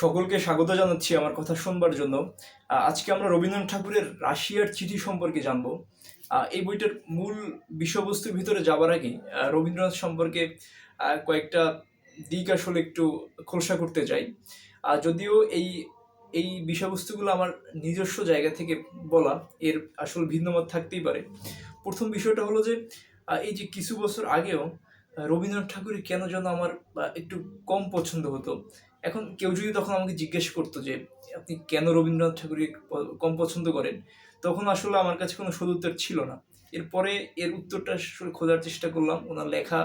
সকলকে স্বাগত জানাচ্ছি আমার কথা শুনবার জন্য। আজকে আমরা রবীন্দ্রনাথ ঠাকুরের রাশিয়ার চিঠি সম্পর্কে জানব। এই বইটার মূল বিষয়বস্তুর ভিতরে যাবার আগে রবীন্দ্রনাথ সম্পর্কে কয়েকটা দিক আসলে একটু খোলসা করতে চাই। যদিও এই এই বিষয়বস্তুগুলো আমার নিজস্ব জায়গা থেকে বলা, এর আসল ভিন্নমত থাকতেই পারে। প্রথম বিষয়টা হলো যে এই যে কিছু বছর আগেও রবীন্দ্রনাথ ঠাকুরের কেন যেন আমার একটু কম পছন্দ হতো। এখন কেউ যদি তখন আমাকে জিজ্ঞেস করতো যে, আপনি কেন রবীন্দ্রনাথ ঠাকুরকে কম পছন্দ করেন? তখন আসলে আমার কাছে কোনো সদুত্তর ছিল না। এরপরে এর উত্তরটা খোঁজার চেষ্টা করলাম, ওনার লেখা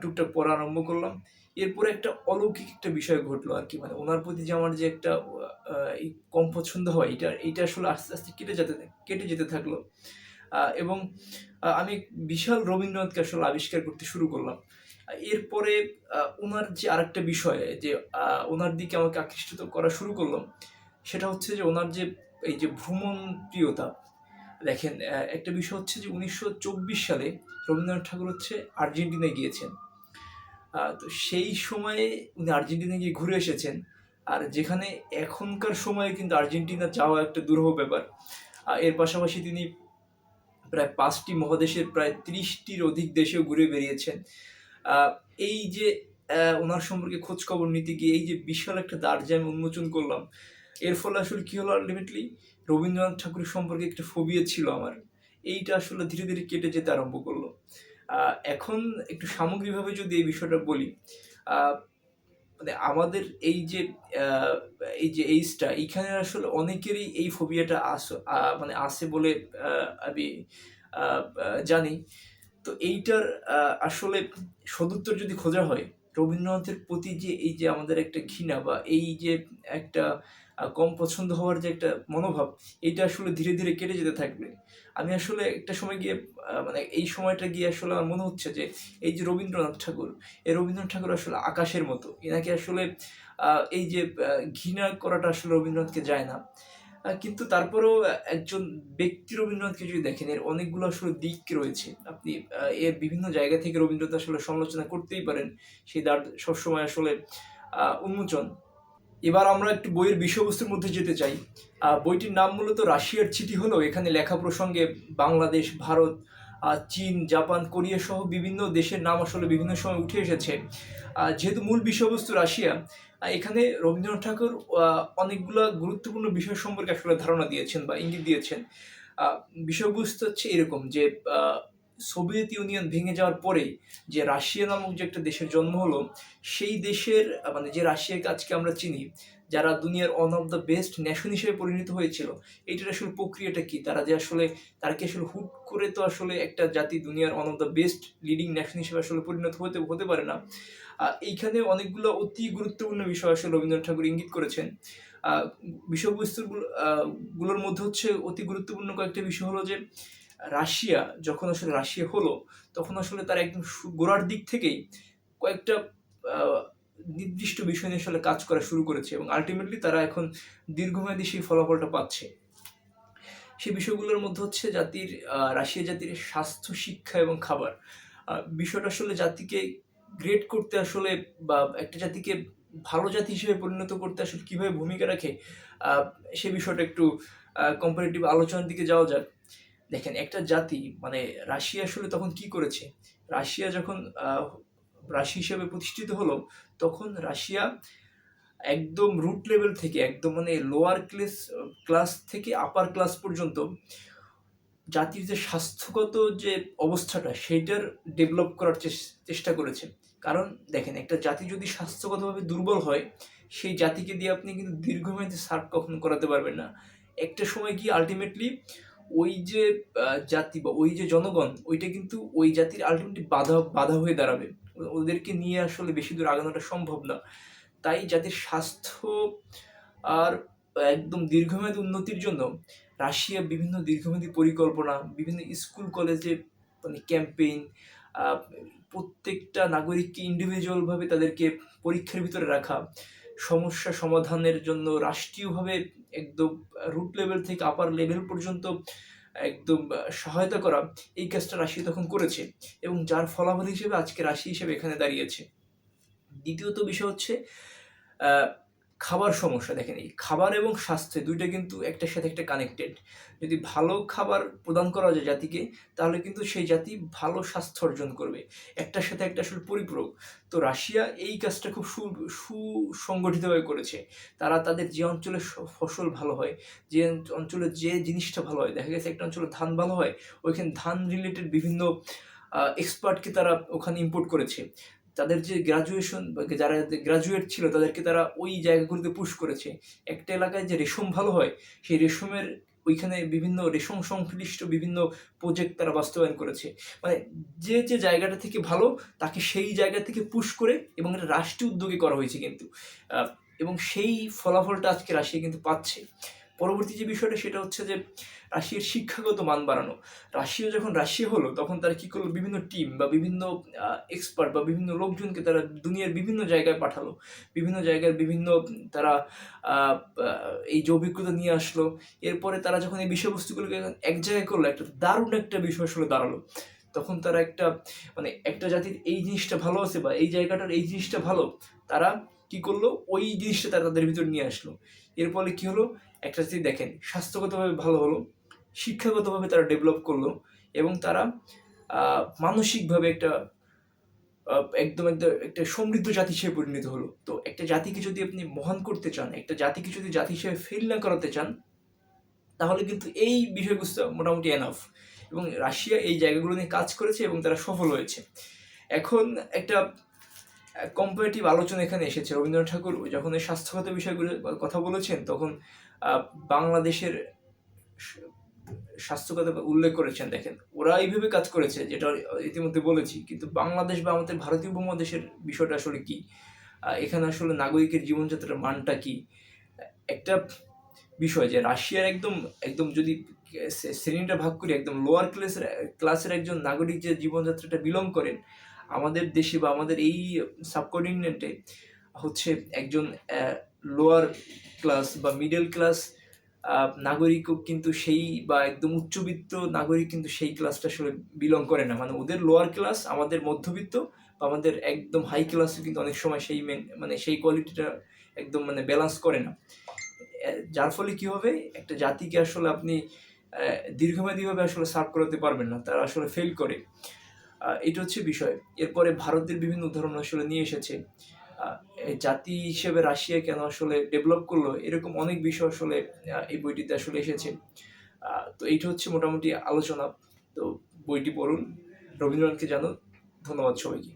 টুকটাক পড়া আরম্ভ করলাম। এরপরে একটা অলৌকিক একটা বিষয় ঘটলো আর কি মানে ওনার প্রতি যে আমার যে একটা কম পছন্দ হয়, এটা এটা আসলে আস্তে আস্তে কেটে যেতে কেটে যেতে থাকল। এবং আমি বিশাল রবীন্দ্রনাথকে আসলে আবিষ্কার করতে শুরু করলাম। এরপরে ওনার যে আরেকটা বিষয়, যে ওনার দিকে আমাকে আকৃষ্ট করা শুরু করল সেটা হচ্ছে যে, ওনার যে, এই যে ভ্রমণ প্রিয়তা দেখেন একটা বিষয় হচ্ছে যে, উনিশশো চব্বিশ সালে রবীন্দ্রনাথ ঠাকুর হচ্ছে আর্জেন্টিনায় গিয়েছেন। তো সেই সময়ে উনি আর্জেন্টিনা গিয়ে ঘুরে এসেছেন, আর যেখানে এখনকার সময়ে কিন্তু আর্জেন্টিনা যাওয়া একটা দুরূহ ব্যাপার। এর পাশাপাশি তিনি প্রায় পাঁচটি মহাদেশের প্রায় ত্রিশটির অধিক দেশেও ঘুরে বেরিয়েছেন এই যে ওনার সম্পর্কে খোঁজ খবর নিতে গিয়ে এই যে বিশাল একটা দ্বার যে আমি উন্মোচন করলাম, এর ফলে আসলে কি হলো আলটিমেটলি রবীন্দ্রনাথ ঠাকুরের সম্পর্কে একটা ফোবিয়া ছিল আমার। এইটা আসলে ধীরে ধীরে কেটে যেতে আরম্ভ করল। এখন একটু সামগ্রিকভাবে যদি এই বিষয়টা বলি মানে আমাদের এই যে এই যে এইজটা এইখানে আসলে অনেকেরই এই ফোবিয়াটা আস মানে আছে বলে আমি জানি। তো এইটার আসলে সদুত্তর যদি খোঁজা হয়, রবীন্দ্রনাথের প্রতি যে এই যে আমাদের একটা ঘৃণা বা এই যে একটা কম পছন্দ হওয়ার যে একটা মনোভাব, এইটা আসলে ধীরে ধীরে কেটে যেতে থাকবে। আমি আসলে একটা সময় গিয়ে মানে এই সময়টা গিয়ে আসলে আমার মনে হচ্ছে যে, এই যে রবীন্দ্রনাথ ঠাকুর, এই রবীন্দ্রনাথ ঠাকুর আসলে আকাশের মতো। এনাকে আসলে এই যে ঘৃণা করাটা আসলে রবীন্দ্রনাথকে যায় না। কিন্তু তারপরেও একজন ব্যক্তি রবীন্দ্রনাথকে যদি দেখেন, এর অনেকগুলো আসলে দিক রয়েছে। আপনি এর বিভিন্ন জায়গা থেকে রবীন্দ্রনাথ আসলে সমালোচনা করতেই পারেন। সেই দ্বার সবসময় আসলে উন্মোচন। এবার আমরা একটু বইয়ের বিষয়বস্তুর মধ্যে যেতে চাই। বইটির নাম মূলত রাশিয়ার চিঠি হলো। এখানে লেখা প্রসঙ্গে বাংলাদেশ, ভারত চীন, জাপান, কোরিয়া সহ বিভিন্ন দেশের নাম আসলে বিভিন্ন সময় উঠে এসেছে। যেহেতু মূল বিষয়বস্তু রাশিয়া এখানে রবীন্দ্রনাথ ঠাকুর অনেকগুলো গুরুত্বপূর্ণ বিষয় সম্পর্কে আসলে ধারণা দিয়েছেন বা ইঙ্গিত দিয়েছেন। বিষয়বস্তু হচ্ছে এরকম যে সোভিয়েত ইউনিয়ন ভেঙে যাওয়ার পরে যে রাশিয়া নামক যে একটা দেশের জন্ম হলো সেই দেশের মানে যে রাশিয়াকে আজকে আমরা চিনি যারা দুনিয়ার one of the best nation হিসেবে পরিণত হয়েছিল এইটার আসলে প্রক্রিয়াটা কি? তারা যে আসলে তারা কি আসলে হুট করে তো আসলে একটা জাতি দুনিয়ার one of the best leading nation হিসেবে আসলে পরিণত হতে হতে পারে না? এইখানে অনেকগুলো অতি গুরুত্বপূর্ণ বিষয় আসলে রবীন্দ্রনাথ ঠাকুর ইঙ্গিত করেছেন। আহ, বিষয়বস্তুগুলো গুলোর মধ্যে হচ্ছে অতি গুরুত্বপূর্ণ কয়েকটা বিষয় হলো যে রাশিয়া, যখন আসলে রাশিয়া হলো, তখন আসলে তার একদম গোড়ার দিক থেকেই কয়েকটা নির্দিষ্ট বিষয় নিয়ে আসলে কাজ করা শুরু করেছে এবং আলটিমেটলি তারা এখন দীর্ঘমেয়াদী সেই ফলাফলটা পাচ্ছে। সেই বিষয়গুলোর মধ্যে হচ্ছে জাতির রাশিয়া জাতির স্বাস্থ্য, শিক্ষা এবং খাবার। বিষয়টা আসলে জাতিকে গ্রেড করতে আসলে বা একটা জাতিকে ভালো জাতি হিসেবে পরিণত করতে আসলে কীভাবে ভূমিকা রাখে সে বিষয়টা একটু কম্পারেটিভ আলোচনার দিকে যাওয়া যাক। দেখেন, একটা জাতি মানে রাশিয়া আসলে তখন কি করেছে? রাশিয়া যখন রাশি হিসেবে প্রতিষ্ঠিত হলো, তখন রাশিয়া একদম রুট লেভেল থেকে, একদম মানে লোয়ার ক্লাস ক্লাস থেকে আপার ক্লাস পর্যন্ত জাতির যে স্বাস্থ্যগত যে অবস্থাটা, সেইটার ডেভেলপ করার চেষ্টা করেছে। কারণ দেখেন, একটা জাতি যদি স্বাস্থ্যগতভাবে দুর্বল হয়, সেই জাতিকে দিয়ে আপনি কিন্তু দীর্ঘমেয়াদী সার্ভ কখনো করাতে পারবেন না। একটা সময় গিয়ে আলটিমেটলি ওই যে জাতি বা ওই যে জনগণ, ওইটা কিন্তু ওই জাতির আলটিমেটলি বাধা বাধা হয়ে দাঁড়াবে। ওদেরকে নিয়ে আসলে বেশি দূর আগানোটা সম্ভব না। তাই জাতির স্বাস্থ্য আর একদম দীর্ঘমেয়াদী উন্নতির জন্য রাশিয়া বিভিন্ন দীর্ঘমেয়াদী পরিকল্পনা, বিভিন্ন স্কুল, কলেজে মানে ক্যাম্পেইন প্রত্যেকটা নাগরিককে ইন্ডিভিজুয়ালভাবে তাদেরকে পরীক্ষার ভিতরে রাখা সমস্যা সমাধানের জন্য রাষ্ট্রীয়ভাবে একদম রুট লেভেল থেকে আপার লেভেল পর্যন্ত একদম সহায়তা করা এই কাজটা রাশি তখন করেছে এবং যার ফলাফল হিসেবে আজকে রাশি হিসেবে এখানে দাঁড়িয়েছে। দ্বিতীয়ত বিষয় হচ্ছে খাবার সমস্যা। দেখেন এই খাবার এবং স্বাস্থ্য দুইটা কিন্তু একটার সাথে একটা কানেক্টেড যদি ভালো খাবার প্রদান করা যায় জাতিকে, তাহলে কিন্তু সেই জাতি ভালো স্বাস্থ্য অর্জন করবে। একটার সাথে একটা আসলে পরিপূরক। তো রাশিয়া এই কাজটা খুব সু, সুসংগঠিতভাবে করেছে। তারা তাদের যে অঞ্চলে ফসল ভালো হয়, যে অঞ্চলে যে জিনিসটা ভালো হয়, দেখা গেছে একটা অঞ্চলে ধান ভালো হয়, ওইখানে ধান রিলেটেড বিভিন্ন এক্সপার্টকে তারা ওখানে ইম্পোর্ট করেছে। তাদের যে গ্রাজুয়েশন যারা গ্রাজুয়েট ছিল, তাদেরকে তারা ওই জায়গাগুলোতে পুশ করেছে। একটা এলাকায় যে রেশম ভালো হয়, সেই রেশমের ওইখানে বিভিন্ন রেশম সংশ্লিষ্ট বিভিন্ন প্রজেক্ট তারা বাস্তবায়ন করেছে। মানে যে যে জায়গাটা থেকে ভালো, তাকে সেই জায়গা থেকে পুশ করে এবং এটা রাষ্ট্রীয় উদ্যোগে করা হয়েছে কিন্তু। এবং সেই ফলাফলটা আজকে রাশিয়া কিন্তু পাচ্ছে। পরবর্তী যে বিষয়টা সেটা হচ্ছে যে রাশিয়ার শিক্ষাগত মান বাড়ানো। রাশিয়া যখন রাশিয়া হলো, তখন তারা কী করল? বিভিন্ন টিম বা বিভিন্ন এক্সপার্ট বা বিভিন্ন লোকজনকে তারা দুনিয়ার বিভিন্ন জায়গায় পাঠালো। বিভিন্ন জায়গার বিভিন্ন তারা এই যে অভিজ্ঞতা নিয়ে আসলো। এরপরে তারা যখন এই বিষয়বস্তুগুলোকে এক জায়গায় করল, একটা দারুণ একটা বিষয় আসলে দাঁড়াল। তখন তারা একটা মানে একটা জাতির এই জিনিসটা ভালো আছে বা এই জায়গাটার এই জিনিসটা ভালো, তারা কি করল? ওই জিনিসটা তারা তাদের ভিতর নিয়ে আসলো। এর ফলে কী হলো? একটা জাতি দেখেন, স্বাস্থ্যগতভাবে ভালো হলো, শিক্ষাগতভাবে তারা ডেভেলপ করল এবং তারা মানসিকভাবে একটা একদম একটা একটা সমৃদ্ধ জাতি হিসেবে পরিণত হলো। তো একটা জাতিকে যদি আপনি মহান করতে চান, একটা জাতিকে যদি জাতি হিসেবে ফেল না করাতে চান, তাহলে কিন্তু এই বিষয়বস্তু মোটামুটি এনাফ এবং রাশিয়া এই জায়গাগুলো নিয়ে কাজ করেছে এবং তারা সফল হয়েছে। এখন একটা কম্পারেটিভ আলোচনা এখানে এসেছে। রবীন্দ্রনাথ ঠাকুর যখন এই স্বাস্থ্যগত বিষয়গুলো কথা বলেছেন, তখন বাংলাদেশের স্বাস্থ্যগত উল্লেখ করেছেন, দেখেন। ওরা এইভাবে কাজ করেছে, যেটা ইতিমধ্যে বলেছি। কিন্তু বাংলাদেশ বা আমাদের ভারতীয় উপমহাদেশের বিষয়টা আসলে কি? এখানে আসলে নাগরিকের জীবনযাত্রার মানটা কি? একটা বিষয় যে রাশিয়ার একদম একদম যদি শ্রে- শ্রেণীটা ভাগ করি, একদম লোয়ার ক্লাসের ক্লাসের একজন নাগরিক যে জীবনযাত্রাটা বিলং করেন আমাদের দেশে বা আমাদের এই সাবকন্টিনেন্টে হচ্ছে একজন লোয়ার ক্লাস বা মিডল ক্লাস নাগরিকও কিন্তু সেই বা একদম উচ্চবিত্ত নাগরিক কিন্তু সেই ক্লাসটা আসলে বিলং করে না। মানে ওদের লোয়ার ক্লাস আমাদের মধ্যবিত্ত বা আমাদের একদম হাই ক্লাসও কিন্তু অনেক সময় সেই মেন সেই কোয়ালিটিটা একদম মানে ব্যালেন্স করে না। যার ফলে কি হবে? একটা জাতিকে আসলে আপনি দীর্ঘমেয়াদীভাবে আসলে সার্ভ করাতে পারবেন না, তারা আসলে ফেল করে। এটা হচ্ছে বিষয়। এরপরে ভারতের বিভিন্ন উদাহরণ আসলে নিয়ে এসেছে। জাতি হিসেবে রাশিয়া কেন আসলে ডেভেলপ করল, এরকম অনেক বিষয় আসলে এই বইটিতে আসলে এসেছে। তো এইটা হচ্ছে মোটামুটি আলোচনা। তো বইটি পড়ুন, রবীন্দ্রনাথকে জানো ধন্যবাদ সবাইকে।